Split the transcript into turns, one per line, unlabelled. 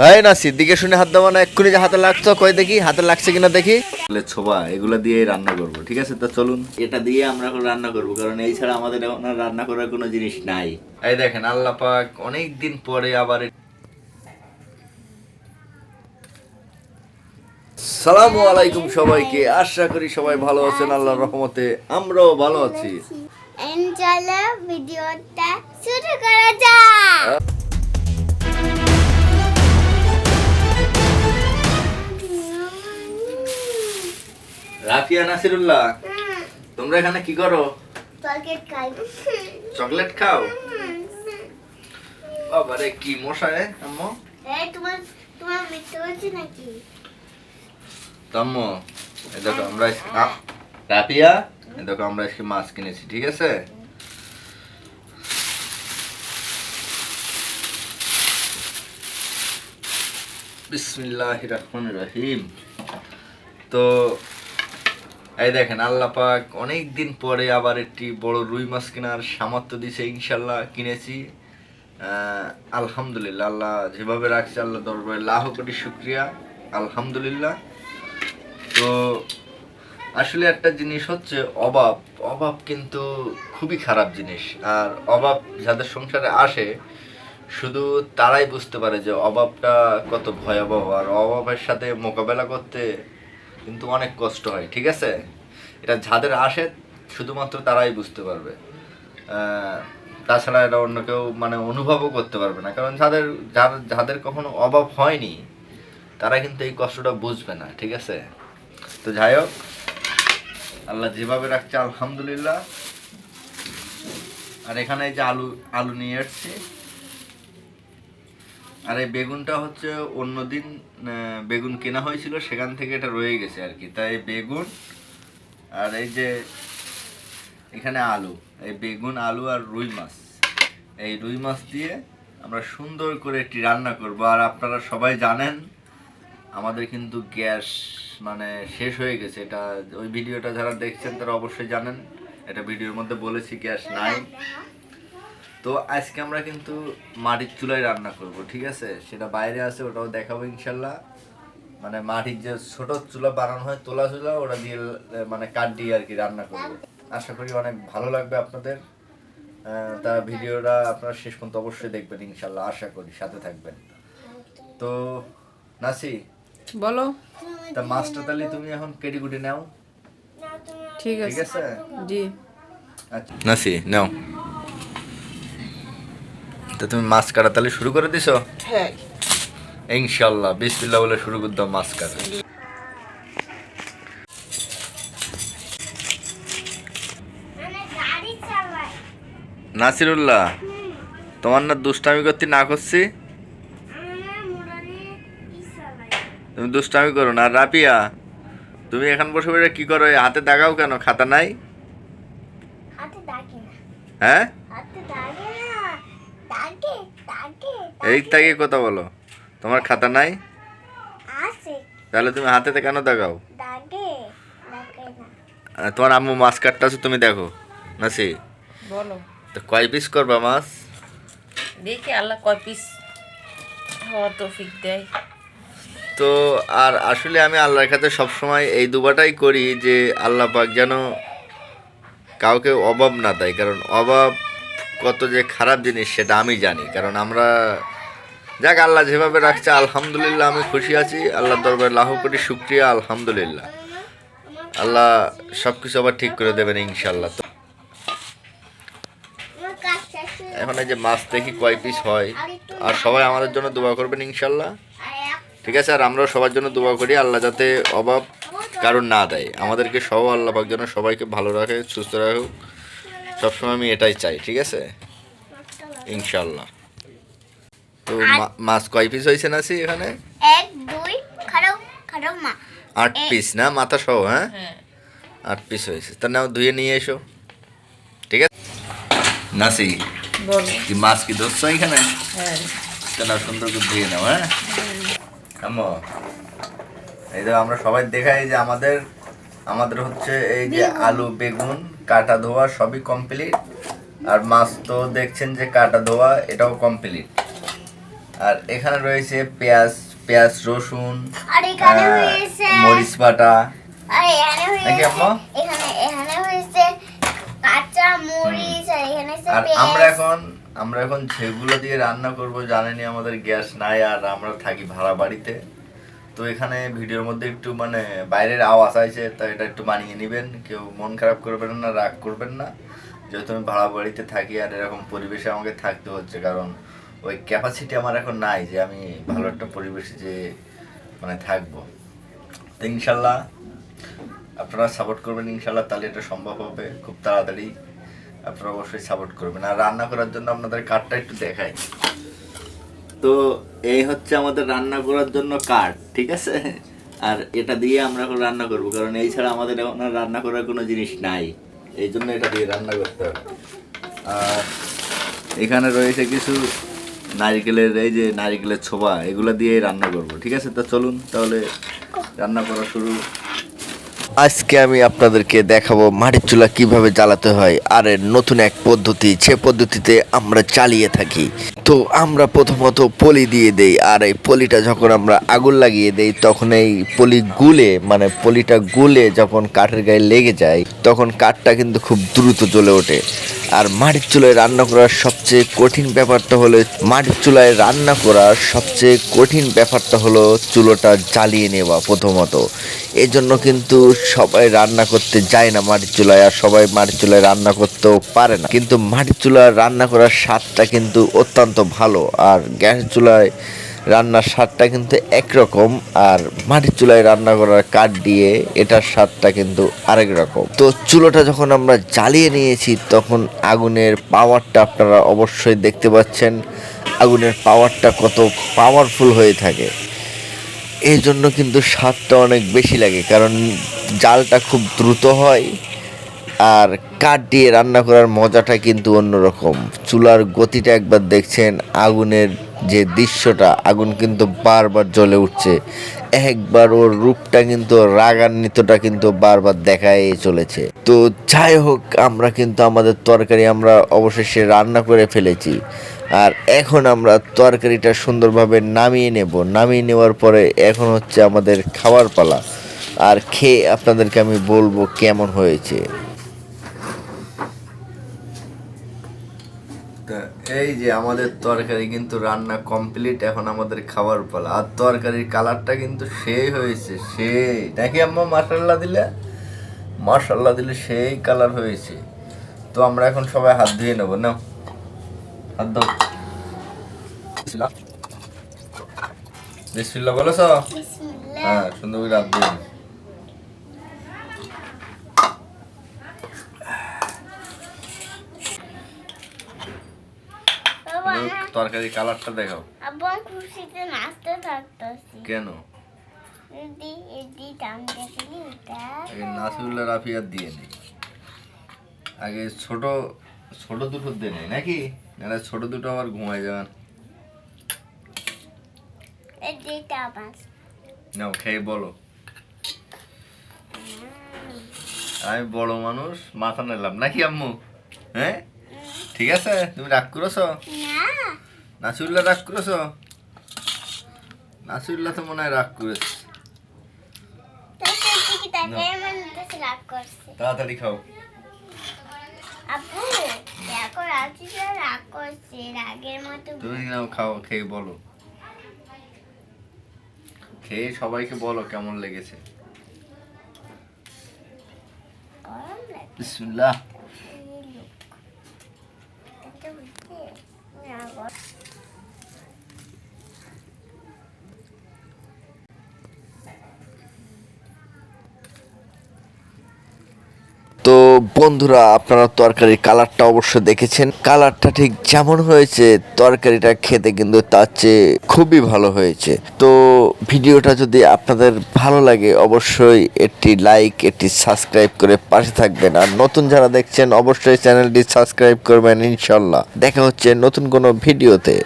হয় না সিদ্দিকে শুনে হাত দেবো না এক্ষুনি যে হাতে লাগছো কই দেখি? হাতে লাগছে কিনা দেখি? ছোবা এগুলো দিয়ে রান্না করব ঠিক আছে? তো চলুন। এটা দিয়ে আমরা এখন রান্না করব কারণ এই ছাড়া আমাদের এখন রান্না করার কোনো জিনিস নাই। এই দেখেন আল্লাহ পাক অনেক দিন পরে আবার সালামু আলাইকুম সবাইকে আশা করি সবাই ভালো আছেন আল্লাহর রহমতে। আমরাও ভালো আছি।
ভিডিওটা শুরু করা যাক।
রাফিয়া নাসিরুল্লাহ তোমরা এখানে কি করো?
চকলেট খাই।
চকলেট খাও? বাবারে কি মশা এ আম্মু?
এই তোমার তোমার মিথ্যে বলছি নাকি?
আম্মু এই দেখো আমরা রাফিয়া এই দেখো আমরা আজকে মাছ কিনেছি ঠিক আছে? বিসমিল্লাহ রহমান রহিম। তো এই দেখেন, আল্লাহ পাক অনেক দিন পরে আবার একটি বড় রুই মাছ কেনার সামর্থ্য দিছে ইনশাল্লাহ কিনেছি। আলহামদুলিল্লাহ, আল্লাহ যেভাবে রাখছে, আল্লাহ দরবারে লাখ কোটি শুক্রিয়া, আলহামদুলিল্লাহ। তো আসলে একটা জিনিস হচ্ছে, অভাব অভাব কিন্তু খুবই খারাপ জিনিস। আর অভাব যাদের সংসারে আসে, শুধু তারাই বুঝতে পারে যে অভাবটা কত ভয়াবহ। আর অভাবের সাথে মোকাবেলা করতে কিন্তু অনেক কষ্ট হয়, ঠিক আছে? এটা যাদের আসে, শুধুমাত্র তারাই বুঝতে পারবে। তাছাড়া এটা অন্য কেউ মানে অনুভবও করতে পারবে না। কারণ যাদের যাদের কখনো অভাব হয়নি, তারা কিন্তু এই কষ্টটা বুঝবে না, ঠিক আছে? তো যাই হোক, আল্লাহ যেভাবে রাখছে, আলহামদুলিল্লাহ। আর এখানে যে আলু আলু নিয়ে এসছি। আর এই বেগুনটা হচ্ছে অন্যদিন বেগুন কেনা হয়েছিল, সেখান থেকে এটা রয়ে গেছে আর কি। তাই বেগুন আর এই যে এখানে আলু, এই বেগুন, আলু আর রুই মাছ। এই রুই মাছ দিয়ে আমরা সুন্দর করে একটি রান্না করব। আর আপনারা সবাই জানেন, আমাদের কিন্তু গ্যাস মানে শেষ হয়ে গেছে। এটা ওই ভিডিওটা যারা দেখছেন তারা অবশ্যই জানেন। এটা ভিডিওর মধ্যে বলেছি, গ্যাস নাই। তো আজকে আমরা কিন্তু মাটির চুলায় রান্না করব ঠিক আছে? সেটা বাইরে আছে ওটাও দেখাবো ইনশাল্লাহ। মানে মাটির যে ছোট চুলা বানানো হয় তোলা চুলা ওটা দিয়ে মানে কাঠ দিয়ে আর কি রান্না করব। আশা করি অনেক ভালো লাগবে আপনাদের। তা ভিডিওটা আপনারা শেষ পর্যন্ত অবশ্যই দেখবেন ইনশাল্লাহ আশা করি সাথে থাকবেন। তো নাসি
বলো।
তা মাছটা তাহলে তুমি এখন কেটে কুটে নাও
ঠিক
ঠিক
আছে।
আছে?
জি।
আচ্ছা নাসি নাও। তো তুমি মাছ কাটা তাহলে শুরু করে দিছো?
হ্যাঁ।
ইনশাল্লাহ বিসমিল্লাহ বলে শুরু করে দাও মাছ কাটা। নাসিরুল্লাহ তোমার না দুষ্টামি করতে না করছি? তুমি দুষ্টামি করো না। রাপিয়া তুমি এখন বসে বসে কি করো? হাতে দাগাও কেন? খাতা নাই? হ্যাঁ? এই তাকে কথা বলো। তোমার খাতা নাই?
আছে।
তাহলে তুমি হাতেতে কেন
না।
তোমার আম্মু মাছ কাটতে আছে তুমি দেখো। নাসি?
বলো।
তো কয় পিস করবা মাছ?
দেখি আল্লাহ কয় পিস হওয়া তৌফিক দেয়।
তো আর আসলে আমি আল্লাহর কাছে সবসময় এই দুবাটাই করি যে আল্লাহ পাক যেন কাউকে অভাব না দেয় কারণ অভাব কত যে খারাপ জিনিস সেটা আমি জানি, কারণ আমরা যাক, আল্লাহ যেভাবে রাখছে, আলহামদুলিল্লাহ আমি খুশি আছি আল্লাহ দরবার লাহ কোটি শুক্রিয়া, আলহামদুলিল্লাহ। আল্লাহ সব কিছু আবার ঠিক করে দেবেন ইনশাল্লাহ তো এখন এই যে মাছ দেখি কয় পিস হয়, আর সবাই আমাদের জন্য দোয়া করবেন ইনশাল্লাহ ঠিক আছে, আর আমরাও সবার জন্য দোয়া করি, আল্লাহ যাতে অভাব কারণ না দেয়। আমাদেরকে সব আল্লাহ পাক যেন সবাইকে ভালো রাখে, সুস্থ রাখুক সবসময় আমি এটাই চাই ঠিক আছে? ইনশাল্লাহ তো মা- মাছ কয় পিস হয়েছে না সি এখানে?
এক দুই খারো খারো মা।
আট পিস না? মাথা সহ হ্যাঁ?
হ্যাঁ।
আট পিস হয়েছে। তা নাও ধুয়ে নিয়ে এসো। ঠিক আছে? নাসি
বলো।
কি মাছ কি ধরছো এখানে?
হ্যাঁ।
তা সুন্দর করে ধুয়ে নাও হ্যাঁ। আম্মু এই যে আমরা সবাই দেখাই যে আমাদের আমাদের হচ্ছে এই যে আলু বেগুন কাটা ধোয়া সবই কমপ্লিট আর মাছ তো দেখছেন যে কাটা ধোয়া এটাও কমপ্লিট আর এখানে রয়েছে পেঁয়াজ পেঁয়াজ রসুন মরিচ বাটা। নাকি আম্মা?
আর
আমরা এখন আমরা এখন যেগুলো দিয়ে রান্না করব জানেনি আমাদের গ্যাস নাই আর আমরা থাকি ভাড়া বাড়িতে। তো এখানে ভিডিওর মধ্যে একটু মানে বাইরের আওয়াজ আছে, তো এটা একটু মানিয়ে নেবেন। কেউ মন খারাপ করবেন না, রাগ করবেন না। যেহেতু আমি ভাড়া বাড়িতে থাকি আর এরকম পরিবেশে আমাকে থাকতে হচ্ছে, কারণ ওই ক্যাপাসিটি আমার এখন নাই যে আমি ভালো একটা পরিবেশে যে মানে থাকব। তো ইনশাল্লাহ আপনারা সাপোর্ট করবেন ইনশাল্লাহ, তাহলে এটা সম্ভব হবে খুব তাড়াতাড়ি। আপনারা অবশ্যই সাপোর্ট করবেন। আর রান্না করার জন্য আপনাদের কাঠটা একটু দেখাই। তো এই হচ্ছে আমাদের রান্না করার জন্য কাঠ ঠিক আছে? আর এটা দিয়ে আমরা রান্না করব, কারণ এই ছাড়া আমাদের এখন আর রান্না করার কোনো জিনিস নাই। এই জন্য এটা দিয়ে রান্না করতে হবে। আর এখানে রয়েছে কিছু নারকেলের, এই যে নারকেলের ছোবা, এগুলো দিয়ে রান্না করব, ঠিক আছে? তো চলুন তাহলে রান্না করা শুরু। আজকে আমি আপনাদেরকে দেখাবো মাটির চুলা কীভাবে জ্বালাতে হয়, আর নতুন এক পদ্ধতি, সে পদ্ধতিতে আমরা চালিয়ে থাকি। তো আমরা প্রথমত পলি দিয়ে দেই, আর এই পলিটা যখন আমরা আগুন লাগিয়ে দেই, তখন এই পলি গুলে মানে পলিটা গুলে যখন কাঠের গায়ে লেগে যায়, তখন কাঠটা কিন্তু খুব দ্রুত জ্বলে ওঠে। আর মাটির চুলায় রান্না করার সবচেয়ে কঠিন ব্যাপারটা হলো, মাটির চুলায় রান্না করার সবচেয়ে কঠিন ব্যাপারটা হলো চুলোটা জ্বালিয়ে নেওয়া প্রথমত। এই জন্য কিন্তু সবাই রান্না করতে যায় না মাটির চুলায়, আর সবাই মাটির চুলায় রান্না করতেও পারে না। কিন্তু মাটির চুলায় রান্না করার স্বাদটা কিন্তু অত্যন্ত ভালো। আর গ্যাস চুলায় রান্নার স্বাদটা কিন্তু একরকম। আর মাটির চুলায় রান্না করার কাঠ দিয়ে এটার স্বাদটা কিন্তু আরেক রকম। তো চুলোটা যখন আমরা জ্বালিয়ে নিয়েছি, তখন আগুনের পাওয়ারটা আপনারা অবশ্যই দেখতে পাচ্ছেন। আগুনের পাওয়ারটা কত পাওয়ারফুল হয়ে থাকে। এই জন্য কিন্তু স্বাদটা অনেক বেশি লাগে। কারণ জালটা খুব দ্রুত হয় আর কাঠ দিয়ে রান্না করার মজাটা কিন্তু অন্যরকম। চুলার গতিটা একবার দেখছেন, আগুনের যে দৃশ্যটা, আগুন কিন্তু বারবার জ্বলে উঠছে। একবার ওর রূপটা কিন্তু, রাগান্বিতটা কিন্তু বারবার দেখায় চলেছে। তো যাই হোক, আমরা কিন্তু আমাদের তরকারি আমরা অবশেষে রান্না করে ফেলেছি। আর এখন আমরা তরকারিটা সুন্দরভাবে নামিয়ে নেব। নামিয়ে নেওয়ার পরে এখন হচ্ছে আমাদের খাবার পালা। আর খেয়ে আপনাদেরকে আমি বলব কেমন হয়েছে। এই যে আমাদের তরকারি কিন্তু রান্না কমপ্লিট এখন আমাদের খাবার পালা। আর তরকারির কালারটা কিন্তু সেই হয়েছে সেই। নাকি আম্মা মাসাল্লা দিলে? মাসাল্লা দিলে সেই কালার হয়েছে। তো আমরা এখন সবাই হাত ধুয়ে নেব না হাত দাও বিসমিল্লাহ। বলেছ? হ্যাঁ সুন্দর করে হাত ধুয়ে নাও।
বাবা
তরকারি কালারটা দেখাও।
আব্বু খুশিতে নাচতে থাকতেছি।
কেন?
এদি এদি টান দেখলি এটা
আগে নাসিরুল্লাহ রাফি আর দিয়ে নেই আগে ছোট ছোট দুটো দিয়ে নেই নাকি? না ছোট দুটো আবার ঘুমায়
টাবাস
নাও খেয়ে বলো। আমি বড় মানুষ মাথা নিলাম। নাকি আম্মু? হ্যাঁ? ঠিক আছে তুমি রাগ করেছ?
না
নাসিরুল্লাহ রাগ করেছ? নাসিরুল্লাহ তো মনে হয় রাগ করেছে। তাড়াতাড়ি খাও। তুমি নাও খাও খেয়ে বলো। খেয়ে সবাইকে বলো কেমন লেগেছে। বিসমিল্লাহ
এই লোক। এটা হচ্ছে না গরম।
তো বন্ধুরা, আপনারা তরকারির কালারটা অবশ্যই দেখেছেন। কালারটা ঠিক যেমন হয়েছে, তরকারিটা খেতে কিন্তু তার চেয়ে খুবই ভালো হয়েছে। তো ভিডিওটা যদি আপনাদের ভালো লাগে, অবশ্যই একটি লাইক একটি সাবস্ক্রাইব করে পাশে থাকবেন। আর নতুন যারা দেখছেন, অবশ্যই চ্যানেলটি সাবস্ক্রাইব করবেন, ইনশাল্লাহ। দেখা হচ্ছে নতুন কোনো ভিডিওতে।